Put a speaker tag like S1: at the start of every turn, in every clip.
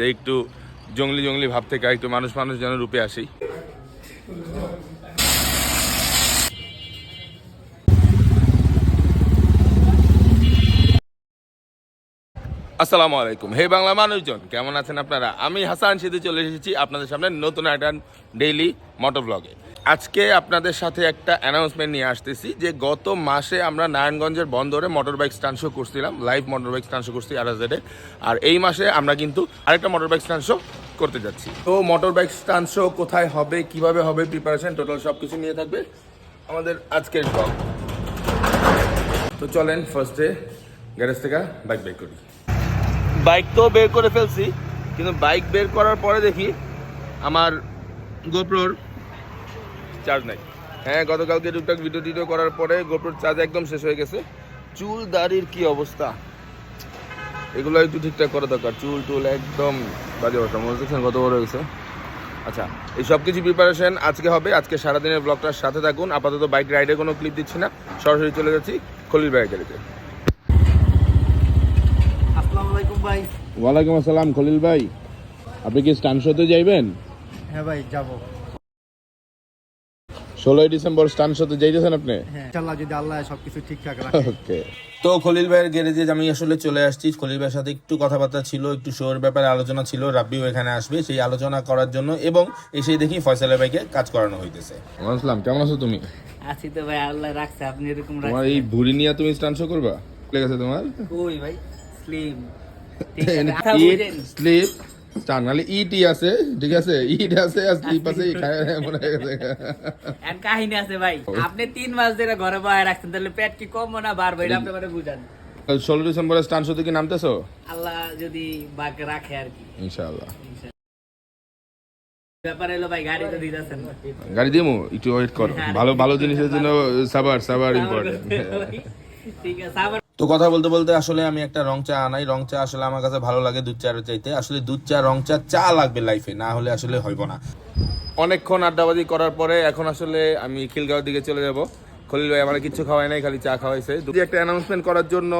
S1: যে একটু জঙ্গলি জঙ্গলি ভাব থেকে একটু মানুষ মানুষ যেন রূপে আসি আসসালামু আলাইকুম। হে বাংলা মানুষজন, কেমন আছেন আপনারা? আমি হাসান সিদ্ধি চলে এসেছি আপনাদের সামনে নতুন একটা ডেইলি মোটর ব্লগে আজকে আপনাদের সাথে একটা অ্যানাউন্সমেন্ট নিয়ে আসতেছি যে গত মাসে আমরা নারায়ণগঞ্জের বন্দরে মোটর বাইক স্টান শো করছিলাম live motor bike stunt show করছি আরাজেডে আর এই মাসে আমরা কিন্তু আরেকটা মোটর বাইক স্টান শো করতে যাচ্ছি। তো মোটর বাইক স্টান শো কোথায় হবে, কীভাবে হবে প্রিপারেশন টোটাল সব কিছু নিয়ে থাকবে আমাদের আজকের ব্লগ তো চলেন ফার্স্টে গ্যারেজ থেকে বাইক বের করি। বাইক তো বের করে ফেলছি, কিন্তু বাইক বের করার পরে দেখি আমার গোপ্রোর চার্জ নাই। হ্যাঁ গতকালকে টুকটাক ভিডিও টিডিও করার পরে গোপ্রোর চার্জ একদম শেষ হয়ে গেছে। চুল দাড়ির কি অবস্থা? এগুলো একটু ঠিকঠাক করা দরকার। চুল টুল একদম বাজে অবস্থা। মনে হচ্ছে কত বড় হয়েছে আচ্ছা এই সব কিছু প্রিপারেশন আজকে হবে। আজকে সারাদিনের ব্লগটার সাথে থাকুন। আপাতত বাইক রাইডে কোনো ক্লিপ দিচ্ছি না। সরাসরি চলে যাচ্ছি খলিল বাইক গাড়িতে।
S2: আসসালামু আলাইকুম ভাই।
S1: ওয়ালাইকুম আসসালাম খলিল ভাই। আপনি কি স্টান শোতে যাইবেন?
S2: হ্যাঁ ভাই যাব।
S1: ষোলোই ডিসেম্বর স্টান শোতে যাইতেছেন আপনি?
S2: হ্যাঁ। ইনশাআল্লাহ যদি আল্লাহ সবকিছু ঠিকঠাক রাখে।
S1: ওকে। তো খলিল ভাইয়ের গ্যারেজে আমি আসলে চলে আসছি খলিল ভাইয়ের সাথে একটু কথাবার্তা ছিল একটু শোর ব্যাপারে আলোচনা ছিল রাব্বিও এখানে আসবে সেই আলোচনা করার জন্য এবং এসে দেখি ফয়সালের ভাইকে কাজ করানো হইতেছে। আসসালাম কেমন আছো তুমি?
S3: আছি তো ভাই আল্লাহ রাখছে আপনি এরকম
S1: তোমার এই ভুড়ি নিয়ে তুমি স্টান শো করবা? লেগেছে তোমার?
S3: কই ভাই? স্লিম।
S1: স্লিপ? মানে ইটি আছে ঠিক আছে? ইট আছে আর স্লিপ আছে খায় মনে হয়ে গেছে।
S3: এক কাহিনী আছে ভাই। আপনি তিন মাস ধরে ঘরে বাইরে রাখছেন তাহলে পেট কি কম না এটা আপনি মানে বুঝান।
S1: ষোলো ডিসেম্বরে স্টান শোতে কি নামতেছো?
S3: আল্লাহ যদি বাকি রাখে আর কি।
S1: ইনশাআল্লাহ।
S3: গাড়ি
S1: দিমু? একটু ওয়েট করো। ভালো ভালো জিনিসের জন্য সাবার সাবার ইম্পর্টেন্ট
S3: ঠিক আছে আবার
S4: তো কথা বলতে বলতে আসলে আমি একটা রং চা আনাই। রং চা আসলে আমার কাছে ভালো লাগে দুধ চার চাইতে। আসলে দুধ চা, রং চা চা লাগবে লাইফে না হলে আসলে হইব না।
S1: অনেকক্ষণ আড্ডাবাজি করার পরে এখন আসলে আমি খিলগাঁওয়ের দিকে চলে যাব। খলিল ভাই আমার কিছু খাওয়াই নাই, খালি চা খাওয়াইছে। যদি একটা অ্যানাউন্সমেন্ট করার জন্য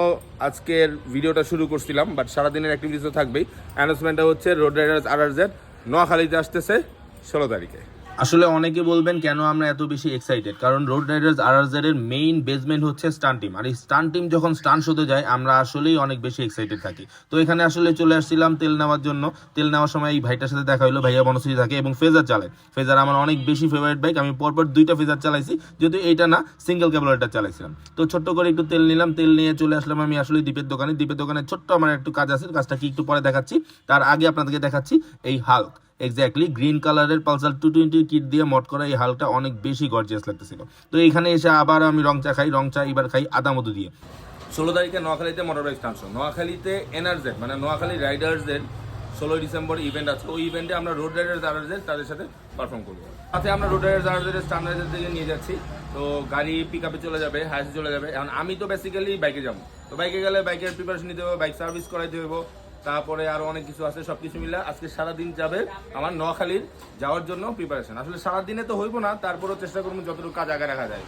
S1: আজকের ভিডিওটা শুরু করছিলাম বাট সারাদিনের অ্যাক্টিভিটিস তো থাকবেই। অ্যানাউন্সমেন্টটা হচ্ছে road riders R R Z নোয়াখালীতে আসতেছে ষোলো তারিখে।
S4: আসলে অনেকে বলবেন, কেন আমরা এত বেশি এক্সাইটেড কারণ রোড রাইডার্স আর এর মেইন বেসমেন্ট হচ্ছে স্টান টিম আর এই স্টান টিম যখন স্টান শোতে যায়, আমরা আসলেই অনেক বেশি এক্সাইটেড থাকি। তো এখানে আসলে চলে আসছিলাম তেল নেওয়ার জন্য। তেল নেওয়ার সময় এই ভাইটার সাথে দেখা হলো ভাইয়া বনশ্রী থাকে এবং ফেজার চালায়। ফেজার আমার অনেক বেশি ফেভারিট বাইক আমি পরপর দুইটা ফেজার চালাইছি যেহেতু এইটা না সিঙ্গেল ক্যাবলারটা চালাইছিলাম। তো ছোট্ট করে একটু তেল নিলাম। তেল নিয়ে চলে আসলাম আমি আসলে দ্বীপের দোকানে। দ্বীপের দোকানে ছোট্ট আমার একটু কাজ আছে। কাজটা কি একটু পরে দেখাচ্ছি। তার আগে আপনাদেরকে দেখাচ্ছি এই হাল্ক এক্স্যাক্টলি গ্রিন কালারের পালসার টু টোয়েন্টি কিট দিয়ে মট করা এই হালটা অনেক বেশি গর্জিয়াস লাগতেছিল। তো এখানে এসে আবার আমি রং চা খাই, রং চা এবার খাই আদা মধু দিয়ে।
S1: ষোলো তারিখে নোয়াখালীতে মোটর বাইক স্টান শো নোয়াখালীতে এনআরজেড মানে নোয়াখালী রাইডার্সদের ষোলোই ডিসেম্বর ইভেন্ট আছে। ওই ইভেন্টে আমরা রোড রাইডার্স আরার্সদের তাদের সাথে পারফর্ম করব। সাথে আমরা রোড রাইডার্স আরার্সদের স্টান রাইডার দিকে নিয়ে যাচ্ছি। তো গাড়ি পিক আপে চলে যাবে হাইসে চলে যাবে। এখন আমি তো বেসিক্যালি বাইকে যাব। তো বাইকে গেলে বাইকের প্রিপারেশন নিতে হবে বাইক সার্ভিস করাইতে হবে তারপরে আরও অনেক কিছু আছে, সবকিছু মিলে আজকে সারাদিন যাবে আমার নোয়াখালীর যাওয়ার জন্য প্রিপারেশন আসলে সারাদিনে তো হইব না, তারপরেও চেষ্টা করব যতটুকু কাজ আগে রাখা যায়।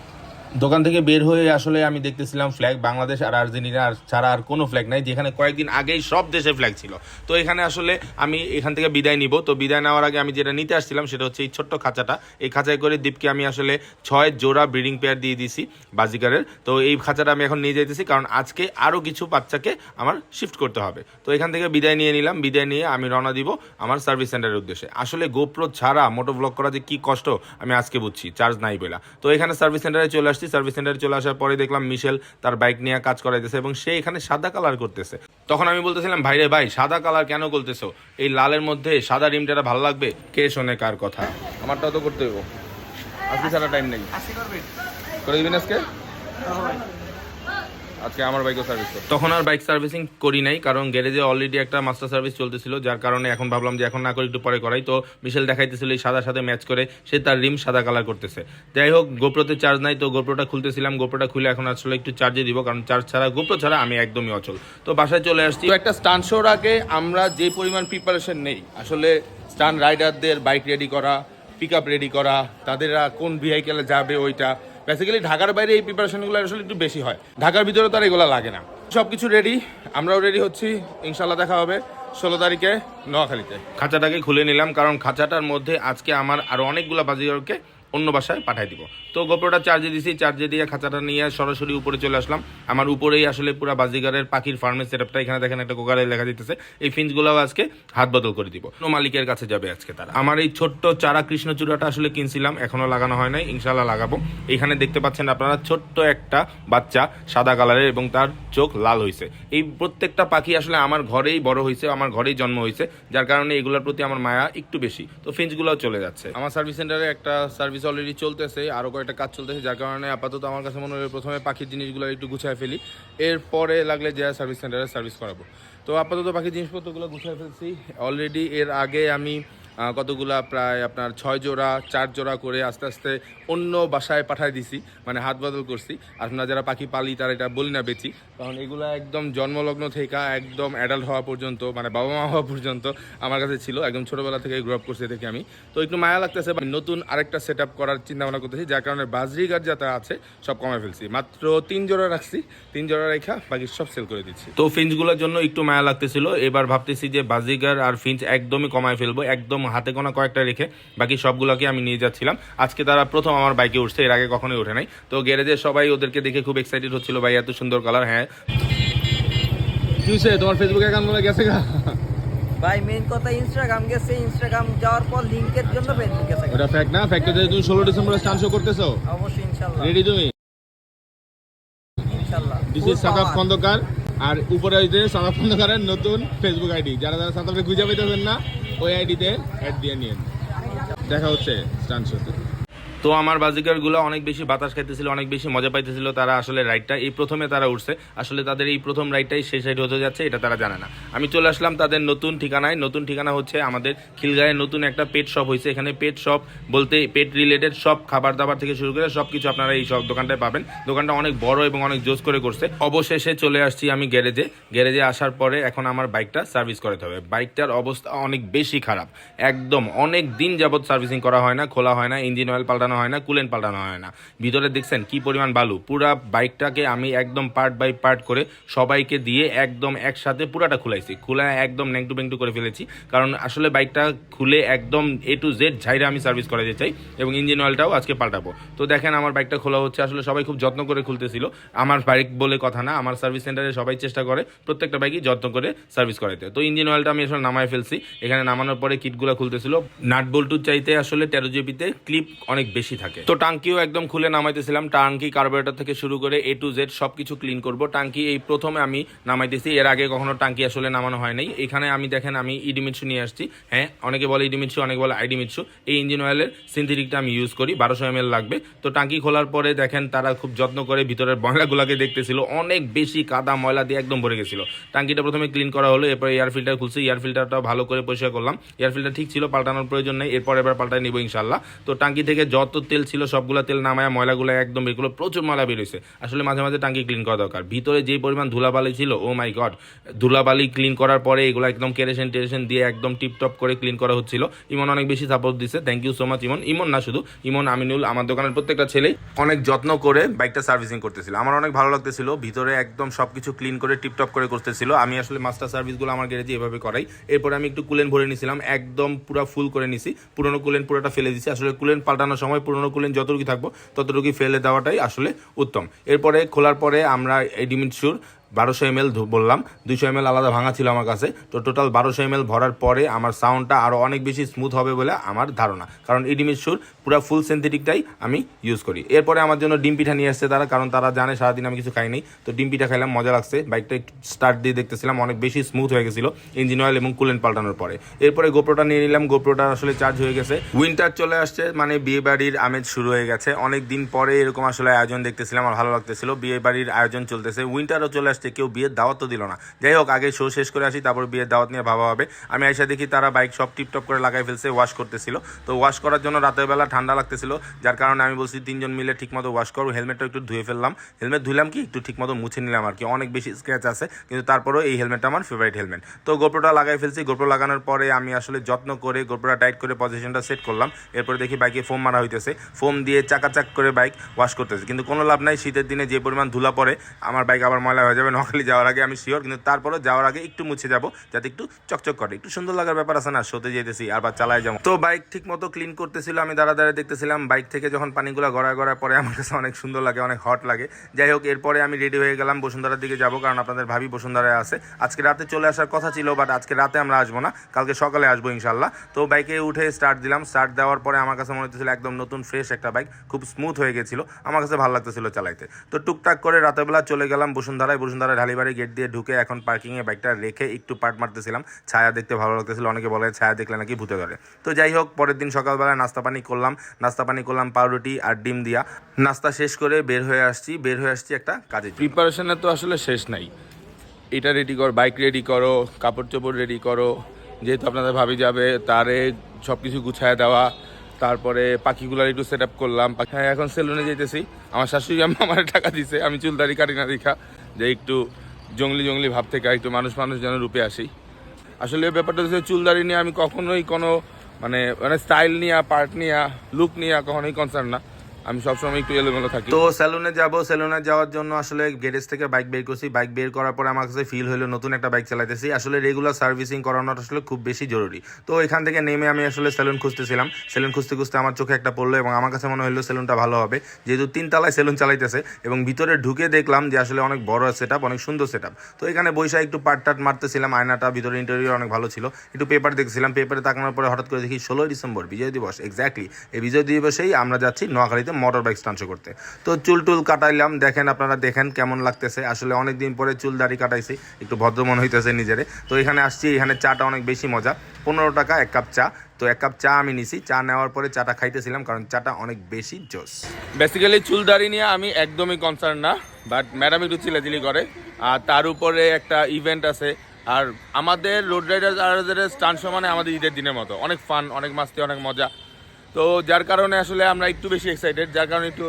S4: দোকান থেকে বের হয়ে আসলে আমি দেখতেছিলাম ফ্ল্যাগ বাংলাদেশ আর আর্জেন্টিনা আর ছাড়া আর কোনো ফ্ল্যাগ নাই, যেখানে কয়েকদিন আগেই সব দেশে ফ্ল্যাগ ছিল। তো এখানে আসলে আমি এখান থেকে বিদায় নিব। তো বিদায় নেওয়ার আগে আমি যেটা নিতে আসছিলাম সেটা হচ্ছে এই ছোট্ট খাঁচাটা। এই খাঁচায় করে দীপকে আমি আসলে ছয় জোড়া ব্রিডিং পেয়ার দিয়ে দিছি বাজিকারের। তো এই খাঁচাটা আমি এখন নিয়ে যাইতেছি, কারণ আজকে আরও কিছু বাচ্চাকে আমার শিফট করতে হবে। তো এখান থেকে বিদায় নিয়ে নিলাম, বিদায় নিয়ে আমি রওনা দিব আমার সার্ভিস সেন্টারের উদ্দেশ্যে। আসলে গোপ্রো ছাড়া মোটো ব্লগ করা যে কী কষ্ট, আমি আজকে বুঝছি চার্জ নাই বেলা তো এখানে সার্ভিস সেন্টারে চলে আসছি সার্ভিস সেন্টারে চলে আসার পরে দেখলাম মিশেল তার বাইক নিয়ে কাজ করাইতেছে এবং সে এখানে সাদা কালার করতেছে। তখন আমি বলতেছিলাম ভাইরে ভাই সাদা কালার কেন করতেছো? এই লালের মধ্যে সাদা রিমটা ভালো লাগবে? কে শোনে কার কথা?
S1: আমারটাও তো করতে হইব। আজকে সারা টাইম নেই। করে দিবেন আজকে? আজকে আমার বাইকও সার্ভিস
S4: তখন আর বাইক সার্ভিসিং করি নাই কারণ গ্যারেজে অলরেডি একটা মাস্টার সার্ভিস চলতেছিল যার কারণে এখন ভাবলাম যে এখন না করে একটু পরে করাই। তো মিশেল দেখাইতেছিল এই সাদা সাথে ম্যাচ করে সে তার রিম সাদা কালার করতেছে। যাই হোক গোপ্রোতে চার্জ নাই তো গোপ্রোটা খুলতেছিলাম গোপ্রোটা খুলে এখন আসলে একটু চার্জে দিব কারণ চার্জ ছাড়া গোপ্রো ছাড়া আমি একদমই অচল। তো বাসায় চলে আসছি।
S1: তো একটা স্টান শোর আগে আমরা যে পরিমাণ প্রিপারেশন নেই আসলে স্টান রাইডারদের বাইক রেডি করা পিক আপ রেডি করা তাদেরা কোন ভেহিকেলে যাবে ওইটা বেসিক্যালি ঢাকার বাইরে এই প্রিপারেশনগুলো আসলে একটু বেশি হয়। ঢাকার ভিতরে তো আর এগুলো লাগে না। সব কিছু রেডি আমরাও রেডি হচ্ছি। ইনশাল্লাহ দেখা হবে
S5: ষোলো তারিখে নোয়াখালীতে।
S1: খাঁচাটাকে খুলে নিলাম, কারণ খাঁচাটার মধ্যে আজকে আমার আরও অনেকগুলো বাজিগরকে অন্য বাসায় পাঠিয়ে দিব। তো গোপ্রোটা চার্জে দিছি চার্জে দিয়ে খাঁচাটা নিয়ে সরাসরি উপরে চলে আসলাম। আমার উপরেই আসলে পুরো বাজিগারের পাখির ফার্মের সেটআপটা এখানে দেখেন একটা কোকারে লেখা দিতেছে, এই ফিঞ্চগুলোও আজকে হাত বদল করে দিব। মালিকের কাছে যাবে আজকে তারা। আমার এই ছোট্ট চারা কৃষ্ণচূড়াটা আসলে কিনছিলাম এখনও লাগানো হয় নাই ইনশাল্লাহ লাগাবো। এখানে দেখতে পাচ্ছেন আপনারা ছোট্ট একটা বাচ্চা, সাদা কালারের এবং তার চোখ লাল হয়েছে এই প্রত্যেকটা পাখি আসলে আমার ঘরেই বড় হয়েছে আমার ঘরেই জন্ম হয়েছে যার কারণে এগুলোর প্রতি আমার মায়া একটু বেশি। তো ফিঞ্চগুলোও চলে যাচ্ছে।
S5: আমার সার্ভিস সেন্টারে একটা সার্ভিস অলরেডি চলতেছে আরও কয়েকটা কাজ চলতেছে, যার কারণে আপাতত আমার কাছে মনে হয় প্রথমে পাখির জিনিসগুলো একটু গুছিয়ে ফেলি। এরপরে লাগলে যে সার্ভিস সেন্টারে সার্ভিস করাবো। তো আপাতত পাখির জিনিসপত্রগুলো গুছিয়ে ফেলছি। অলরেডি এর আগে আমি কতগুলা প্রায় আপনার ছয় জোড়া, চার জোড়া করে আস্তে আস্তে অন্য বাসায় পাঠাই দিছি মানে হাত বদল করছি। আপনারা যারা পাখি পালি, তারা এটা বলি না বেচি। কারণ এগুলা একদম জন্মলগ্ন থেকে একদম অ্যাডাল্ট হওয়া পর্যন্ত মানে বাবা মা হওয়া পর্যন্ত আমার কাছে ছিল, একদম ছোটবেলা থেকে গ্রো আপ করছে থেকে আমি। তো একটু মায়া লাগতেছে নতুন আরেকটা সেট আপ করার চিন্তা ভাবনা করতেছি, যার কারণে বাজরিগার যাতে আছে, সব কমায় ফেলছি। মাত্র তিন জোড়া রাখছি, তিন জোড়া রেখা, বাকি সব সেল করে দিচ্ছি।
S1: তো ফিঞ্চগুলোর জন্য একটু মায়া লাগতেছিল, এবার ভাবতেছি যে বাজিগার আর ফিঞ্চ একদমই কমায় ফেলব, একদম হাতে গোনা কয়েকটা রেখে বাকি সবগুলোকে আমি নিয়ে যাচ্ছিলাম। আজকে তারা প্রথম আমার বাইকে উঠছে এর আগে কখনোই ওঠে নাই। তো গ্যারেজে সবাই ওদেরকে দেখে খুব এক্সাইটেড হচ্ছিল ভাই এত সুন্দর কালার হ্যাঁ।
S5: তোমার ফেসবুক অ্যাকাউন্ট বলে গেছে
S6: ভাই মেইন কথা ইনস্টাগ্রাম গেছে। ইনস্টাগ্রাম যাওয়ার পর লিংকের জন্য ফেসবুক গেছে।
S5: ওটা ফ্যাক্ট না? ফ্যাক্ট তুমি ষোলো ডিসেম্বরে স্টান শো করতেছো?
S6: অবশ্যই
S5: রেডি তুমি?
S6: ইনশাল্লাহ।
S5: This
S6: Full
S5: is Sadab Khandakar. আর উপরে সাদাব খন্দকারের নতুন ফেসবুক আইডি যারা যারা সাদাবকে খুঁজে পাইতেছেন না ওই আইডিতে অ্যাড দিয়ে নিন। দেখা হচ্ছে স্টান শোতে
S1: তো আমার বাজিকারগুলো অনেক বেশি বাতাস খাইতেছিল, অনেক বেশি মজা পাইতেছিল, তারা আসলে রাইডটা, এই প্রথমে তারা উঠছে, আসলে তাদের এই প্রথম রাইডটাই শেষ রাইড হতে যাচ্ছে, এটা তারা জানে না। আমি চলে আসলাম তাদের নতুন ঠিকানায়, নতুন ঠিকানা হচ্ছে আমাদের খিলগাঁয়ে নতুন একটা পেট শপ হয়েছে এখানে পেট শপ বলতে পেট রিলেটেড সব খাবার দাবার থেকে শুরু করে সব কিছু আপনারা এই সব দোকানটায় পাবেন। দোকানটা অনেক বড় এবং অনেক জোস করে করছে। অবশেষে চলে আসছি আমি গ্যারেজে। গ্যারেজে আসার পরে এখন আমার বাইকটা সার্ভিস করাতে হবে। বাইকটার অবস্থা অনেক বেশি খারাপ। একদম অনেক দিন যাবত সার্ভিসিং করা হয় না, খোলা হয় না, ইঞ্জিন অয়েল পাল্টানো হয় না, কুলেন পাল্টানো হয় না। ভিতরে দেখছেন কি পরিমাণ বালু? পুরা বাইকটাকে আমি একদম পার্ট বাই পার্ট করে সবাইকে দিয়ে একদম একসাথে পুরাটা খুলাইছি। খুলে একদম নেংটু বেংটু করে ফেলেছি। কারণ আসলে বাইকটা খুলে একদম এ টু জেড ঝাইরে আমি সার্ভিস করাতে চাই এবং ইঞ্জিন অয়েলটাও আজকে পাল্টাবো। তো দেখেন আমার বাইকটা খোলা হচ্ছে। আসলে সবাই খুব যত্ন করে খুলতেছিল। আমার বাইক বলে কথা না, আমার সার্ভিস সেন্টারে সবাই চেষ্টা করে প্রত্যেকটা বাইকই যত্ন করে সার্ভিস করাতে তো ইঞ্জিন অয়েলটা আমি আসলে নামায় ফেলছি। এখানে নামানোর পরে কিটগুলো খুলতেছিল। নাট বল্টুর চাইতে আসলে তেরো জিবিতে ক্লিপ অনেক বেশি থাকে। তো টাঙ্কিও একদম খুলে নামাইতেছিলাম। টাঙ্কি কার্বোরেটর থেকে শুরু করে এ টু জেড সবকিছু ক্লিন করব। টাঙ্কি এই প্রথমে আমি নামাইতেছি। এর আগে কখনো টাঙ্কি আসলে নামানো হয় নাই। এখানে আমি দেখেন, আমি ইডিমিটসু নিয়ে আসছি। হ্যাঁ অনেকে বলে ইডিমিটসু অনেকে বলে আইডিমিটসু এই ইঞ্জিন অয়েলের সিনথেটিকটা আমি ইউজ করি। বারোশো এম লাগবে। তো টাঙ্কি খোলার পরে দেখেন, তারা খুব যত্ন করে ভিতরের ময়লাগুলোকে দেখতেছিল। অনেক বেশি কাদা ময়লা দিয়ে একদম ভরে গেছিল। টাঙ্কিটা প্রথমে ক্লিন করা হলো। এরপরে এয়ার ফিল্টার খুলছে। এয়ার ফিল্টারটা ভালো করে পরিষ্কার করলাম। এয়ার ফিল্টার ঠিক ছিল, পাল্টানোর প্রয়োজন নেই। এরপর এবার পাল্টায় নিব ইনশাল্লাহ তো টাঙ্কি থেকে যত তেল ছিল, সবগুলো তেল নামায় ময়লাগুলো একদম এগুলো প্রচুর ময়লা বেরোইছে আসলে মাঝে মাঝে টাঙ্কি ক্লিন করা দরকার। ভিতরে যে পরিমাণ ধুলাবালি ছিল, ও মাই গড ধুলাবালি ক্লিন করার পরে এগুলো একদম কেরেশন টেরেশন দিয়ে একদম টিপটপ করে ক্লিন করা হচ্ছিল। ইমন অনেক বেশি সাপোর্ট দিচ্ছে thank you so much Emon. Emon না শুধু, ইমন, আমিনুল, আমার দোকানের প্রত্যেকটা ছেলেই অনেক যত্ন করে বাইকটা সার্ভিসিং করতেছিল। আমার অনেক ভালো লাগতেছিল, ভিতরে একদম সব কিছু ক্লিন করে টিপটপ করে করতেছিল। আমি আসলে মাস্টার সার্ভিসগুলো আমার গ্যারেজে এভাবে করাই। এরপরে আমি একটু কুলেন ভরে নিছিলাম, একদম পুরো ফুল করে নিছি। পুরনো কুলেন পুরোটা ফেলে দিছি। আসলে কুলেন পাল্টানোর সময় পুরনো করলেন যতটুকু থাকব, ততটুকুই ফেলে দেওয়াটাই আসলে উত্তম। এরপরে খোলার পরে আমরা এই শুর বারোশো এম এল বললাম, দুইশো এম এল আলাদা ভাঙা ছিল আমার কাছে। তো টোটাল বারোশো এম এল ভরার পরে আমার সাউন্ডটা আরও অনেক বেশি স্মুথ হবে বলে আমার ধারণা। কারণ ইডিমিট সুর পুরো ফুল সিনথেটিকটাই আমি ইউজ করি। এরপরে আমার জন্য ডিম পিঠা নিয়ে আসছে তারা, কারণ তারা জানে সারাদিন আমি কিছু খাইনি তো ডিম পিঠা খাইলাম, মজা লাগছে। বাইকটা একটু স্টার্ট দিয়ে দেখতেছিলাম, অনেক বেশি স্মুথ হয়ে গেছিল ইঞ্জিন অয়েল এবং কুলেন্ট পাল্টানোর পরে। এরপরে গোপ্রোটা নিয়ে নিলাম গোপ্রোটা আসলে চার্জ হয়ে গেছে। উইন্টার চলে আসছে মানে বিয়ে বাড়ির আমেজ শুরু হয়ে গেছে। অনেক দিন পরে এরকম আসলে আয়োজন দেখতেছিলাম আর ভালো লাগতেছিল। বিয়ে বাড়ির আয়োজন চলতেছে। উইন্টারও চলে আসছে কেউ বিয়ের দাওয়াত তো দিল না। যাই হোক আগে শো শেষ করে আসি, তারপর বিয়ের দাওয়াত নিয়ে ভাবা হবে। আমি এসে দেখি তারা বাইক সব টিপটপ করে লাগাই ফেলছে ওয়াশ করতেছিল। তো ওয়াশ করার জন্য রাতের বেলা ঠান্ডা লাগতেছিল, যার কারণে আমি বলছি, তিনজন মিলে ঠিকমতো ওয়াশ করো। হেলমেটটা একটু ধুয়ে ফেললাম। হেলমেট ধুলাম কি, একটু ঠিকমতো মুছে নিলাম আর কি। অনেক বেশি স্ক্র্যাচ আছে, কিন্তু তারপরেও এই হেলমেটটা আমার ফেভারিট হেলমেট তো গোপ্রোটা লাগাই ফেলছি। গোপ্রো লাগানোর পরে আমি আসলে যত্ন করে গোপ্রোটা টাইট করে পজিশনটা সেট করলাম। এরপরে দেখি বাইকে ফোম মারা হইতেছে। ফোম দিয়ে চাকাচাক করে বাইক ওয়াশ করতেছে। কিন্তু কোনো লাভ নাই, শীতের দিনে যে পরিমাণ ধুলা পড়ে, আমার বাইক আবার ময়লা হয়ে যাবে নোয়াখালী যাওয়ার আগে আমি শিওর কিন্তু তারপরে যাওয়ার আগে একটু মুছে যাব, যাতে একটু চকচক করে। একটু সুন্দর লাগার ব্যাপার আছে না শোতে যেতেছি আবার চালায় যাব। তো বাইক ঠিক মতো ক্লিন করতেছিল, আমি দাঁড়া দাঁড়া দেখতেছিলাম বাইক থেকে যখন পানিগুলো গড়ায় গড়ায় পরে আমার কাছে অনেক সুন্দর লাগে, অনেক হট লাগে। যাই হোক, এরপরে আমি রেডি হয়ে গেলাম, বসুন্ধরার দিকে যাব, কারণ আপনাদের ভাবি বসুন্ধরায় আছে। আজকে রাতে চলে আসার কথা ছিল বাট আজকে রাতে আমরা আসব না, কালকে সকালে আসব ইনশাল্লাহ তো বাইকে উঠে স্টার্ট দিলাম স্টার্ট দেওয়ার পরে আমার কাছে মনে হচ্ছিল একদম নতুন ফ্রেশ একটা বাইক খুব স্মুথ হয়ে গেছিল, আমার কাছে ভালো লাগতেছিল চালাইতে। তো টুকটাক করে রাতের বেলা চলে গেলাম বসুন্ধরায় বসুন্ধরা ঢালিবাড়ি গেট দিয়ে ঢুকে এখন পার্কিংয়ে বাইকটা রেখে একটু পার্ট মারতেছিলাম। ছায়া দেখতে ভালো লাগতেছিল, অনেকে বলে ছায়া দেখলে নাকি ভূতে ধরে। তো যাই হোক, পরের দিন সকালবেলা নাস্তা পানি করলাম। নাস্তা পানি করলাম, পাউরুটি আর ডিম দিয়া। নাস্তা শেষ করে বের হয়ে আসছি, বের হয়ে আসছি একটা কাজে
S5: প্রিপারেশনের তো আসলে শেষ নাই। এটা রেডি করো বাইক রেডি করো, কাপড় চোপড় রেডি করো। যেহেতু আপনাদের ভাবি যাবে, তারে সব কিছু গুছায় দেওয়া। তারপরে পাখিগুলার একটু সেট আপ করলাম। হ্যাঁ এখন সেলুনে যেতেছি আমার শাশুড়ি আমার টাকা দিছে, আমি চুলদারি কাটি না দেখা। যে একটু জঙ্গলি জঙ্গলি ভাব থেকে একটু মানুষ মানুষ যেন রূপে আসি। আসলে ব্যাপারটা হচ্ছে চুলদারি নিয়ে আমি কখনোই কোনো মানে মানে স্টাইল নিয়ে পার্ট নিয়ে লুক নিয়ে কখনোই কনসার্ন না। আমি সবসময় একটু এলোমেলো থাকি।
S1: তো সেলুনে যাব সেলুনে যাওয়ার জন্য আসলে গ্যারেজ থেকে বাইক বের করছি। বাইক বের করার পর আমার কাছে ফিল হলো নতুন একটা বাইক চালাইতেছি। আসলে রেগুলার সার্ভিসিং করানোটা আসলে খুব বেশি জরুরি। তো এখান থেকে নেমে আমি আসলে সেলুন খুঁজতেছিলাম। সেলুন খুঁজতে খুঁজতে আমার চোখে একটা পড়ল এবং আমার কাছে মনে হলো সেলুনটা ভালো হবে। যেহেতু তিন তলায় সেলুন চালাইতেছে এবং ভিতরে ঢুকে দেখলাম যে আসলে অনেক বড় সেট অনেক সুন্দর সেট তো এখানে বৈশা একটু পাট টাট মারতেছিলাম। আয়নাটা, ভিতরে ইন্টারভিউ অনেক ভালো ছিল। একটু পেপার দেখছিলাম পেপারে তাকানোর পরে হঠাৎ করে দেখি ষোলোই ডিসেম্বর, বিজয় দিবস এক্স্যাক্টলি এই বিজয় দিবসেই আমরা যাচ্ছি নোয়াখালীতে মোটর বাইক স্টান্স করতে। তো চুল টুল কাটাইলাম, দেখেন আপনারা, দেখেন কেমন লাগতেছে। আসলে অনেক দিন পরে চুল দাড়ি কাটাইছি, একটু ভদ্র মনে হইতেছে নিজেরে। তো এখানে আসছি, এখানে চাটা অনেক বেশি মজা। পনেরো টাকা এক কাপ চা। তো এক কাপ চা আমি নিছি। চা নেওয়ার পরে চাটা খাইতেছিলাম, কারণ চাটা অনেক বেশি জোস।
S5: বেসিক্যালি চুল দাড়ি নিয়ে আমি একদমই কনসার্ন না বাট ম্যাডাম একটু চিলাচিলি করে। আর তার উপরে একটা ইভেন্ট আছে। আর আমাদের রোড রাইডার আর স্টান শো মানে আমাদের ঈদের দিনের মতো। অনেক ফান অনেক মাস্তি, অনেক মজা। তো যার কারণে আসলে আমরা একটু বেশি এক্সাইটেড যার কারণে একটু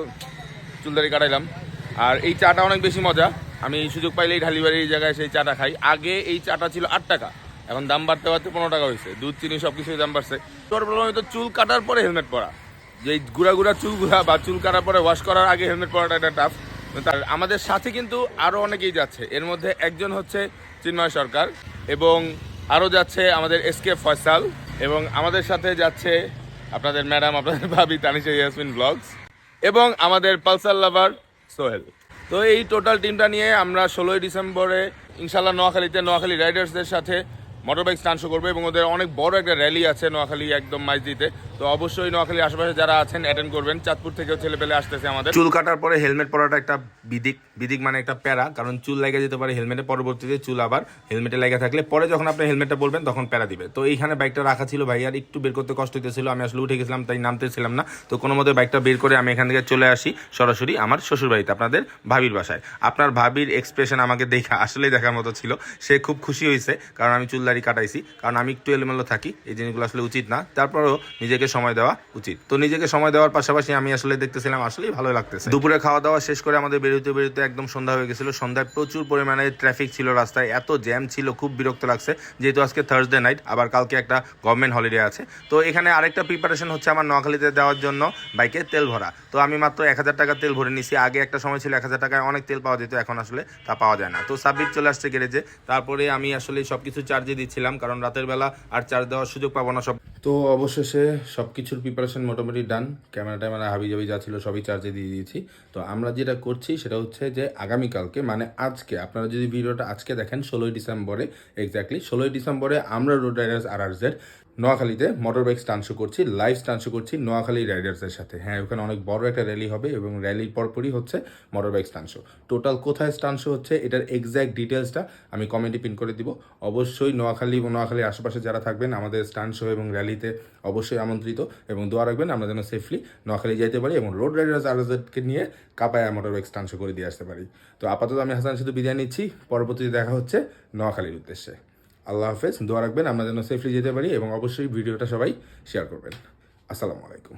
S5: চুলদারি কাটাইলাম। আর এই চাটা অনেক বেশি মজা। আমি সুযোগ পাইলেই ঢালিবাড়ির জায়গায় সেই চাটা খাই। আগে এই চাটা ছিল আট টাকা। এখন দাম বাড়তে বাড়তে পনেরো টাকা হয়েছে দুধ, চিনি সব কিছুই দাম বাড়ছে। তোর প্রবলেম তো চুল কাটার পরে হেলমেট পরা। যে এই গুড়া গুড়া চুলগুলা বা চুল কাটার পরে ওয়াশ করার আগে হেলমেট পরাটা একটা টাফ তার আমাদের সাথে কিন্তু আরও অনেকেই যাচ্ছে। এর মধ্যে একজন হচ্ছে চিন্ময় সরকার এবং আরও যাচ্ছে আমাদের এস কে ফয়সাল এবং আমাদের সাথে যাচ্ছে আপনাদের ম্যাডাম, আপনাদের ভাবি তানিশা ইয়াসমিন ব্লগস এবং আমাদের পালসার লাভার সোহেল। তো এই টোটাল টিমটা নিয়ে আমরা ষোলোই ডিসেম্বরে ইনশাল্লাহ নোয়াখালীতে নোয়াখালী রাইডার্সদের সাথে মোটর বাইক শো করব, এবং ওদের অনেক বড় একটা র্যালি আছে নোয়াখালী একদম মাইজদিতে। তো অবশ্যই নোয়াখালী আশেপাশে যারা আছেন অ্যাটেন্ড করবেন। চাঁদপুর থেকেও ছেলে পেলে আসতেছে আমাদের।
S1: চুল কাটার পরে হেলমেট পরাটা একটা বিদিক বিদিক মানে একটা প্যারা, কারণ চুল লেগে যেতে পারে হেলমেটে, পরবর্তীতে চুল আবার হেলমেটে লেগে থাকলে পরে যখন আপনি হেলমেটটা বলবেন তখন প্যারা দিবে। তো এইখানে বাইকটা রাখা ছিল ভাই, আর একটু বের করতে কষ্ট হইতেছিল, আমি আসলে উঠে গেছিলাম, তাই নামতেছিলাম না। তো কোনো মতে বাইকটা বের করে আমি এখান থেকে চলে আসি, সরাসরি আমার শ্বশুর বাড়িতে আপনাদের ভাবির বাসায়। আপনার ভাবির এক্সপ্রেশন আমাকে দেখা, আসলেই দেখার মতো ছিল। সে খুব খুশি হয়েছে কারণ আমি চুলদারি কাটাইছি, কারণ আমি একটু এলোমেলো থাকি, এই জিনিসগুলো আসলে উচিত না। তারপরেও নিজেকে সময় দেওয়া উচিত। তো নিজেকে সময় দেওয়ার পাশাপাশি আমি আসলে দেখতেছিলাম আসলেই ভালো লাগতেছে। দুপুরে খাওয়া দাওয়া শেষ করে আমাদের বেরোতে বেরোতে একদম সন্ধ্যা হয়ে গেছিল। সন্ধ্যায় প্রচুর পরিমাণে ট্রাফিক ছিল রাস্তায়। এত জ্যাম ছিল খুব বিরক্ত লাগছে। যেহেতু আজকে থার্সডে নাইট আবার কালকে একটা গভর্নমেন্ট হলিডে আছে। তো এখানে আরেকটা প্রিপারেশন হচ্ছে আমার নোয়াখালীতে দেওয়ার জন্য বাইকে তেল ভরা। তো আমি মাত্র এক হাজার টাকা তেল ভরে নিছি। আগে একটা সময় ছিল এক হাজার টাকায় অনেক তেল পাওয়া যেত এখন আসলে তা পাওয়া যায় না। তো সাবমিট চলে আসছে গ্যারেজে তারপরে আমি আসলে সব কিছু চার্জে দিচ্ছিলাম কারণ রাতের বেলা আর চার্জ দেওয়ার সুযোগ পাবো না সব। তো অবশেষে সব কিছুর প্রিপারেশন মোটামুটি ডান ক্যামেরা ট্যামেরা হাবি জাবি যা ছিল সবই চার্জে দিয়ে দিয়েছি। তো আমরা যেটা করছি সেটা হচ্ছে যে আগামীকালকে মানে আজকে, আপনারা যদি ভিডিওটা আজকে দেখেন, ষোলোই ডিসেম্বরে এক্স্যাক্টলি ষোলোই ডিসেম্বরে আমরা road riders R R Z নোয়াখালীতে মোটর বাইক স্টান শো করছি লাইভ স্টান শো করছি নোয়াখালী রাইডার্সের সাথে। হ্যাঁ ওখানে অনেক বড় একটা র্যালি হবে এবং র্যালির পরপরই হচ্ছে motor bike stunt show total কোথায় স্টান শো হচ্ছে এটার এক্স্যাক্ট ডিটেলসটা আমি কমেন্টে পিন করে দিব। অবশ্যই নোয়াখালী এবং নোয়াখালীর আশেপাশে যারা থাকবেন, আমাদের স্টান শো এবং র্যালিতে অবশ্যই আমন্ত্রিত এবং দোয়া রাখবেন, আমরা যেন সেফলি নোয়াখালী যাইতে পারি এবং রোড রাইডার্স আরজেডকে নিয়ে কাপায় মোটর বাইক স্টান শো করে দিয়ে আসতে পারি। তো আপাতত আমি হাসান শুধু বিদায় নিচ্ছি, পরবর্তীতে দেখা হচ্ছে নোয়াখালীর উদ্দেশ্যে। আল্লাহ হাফেজ, দোয়া রাখবেন, আমরা যেন সেফলি যেতে পারি এবং অবশ্যই ভিডিওটা সবাই শেয়ার করবেন। আসসালামু আলাইকুম।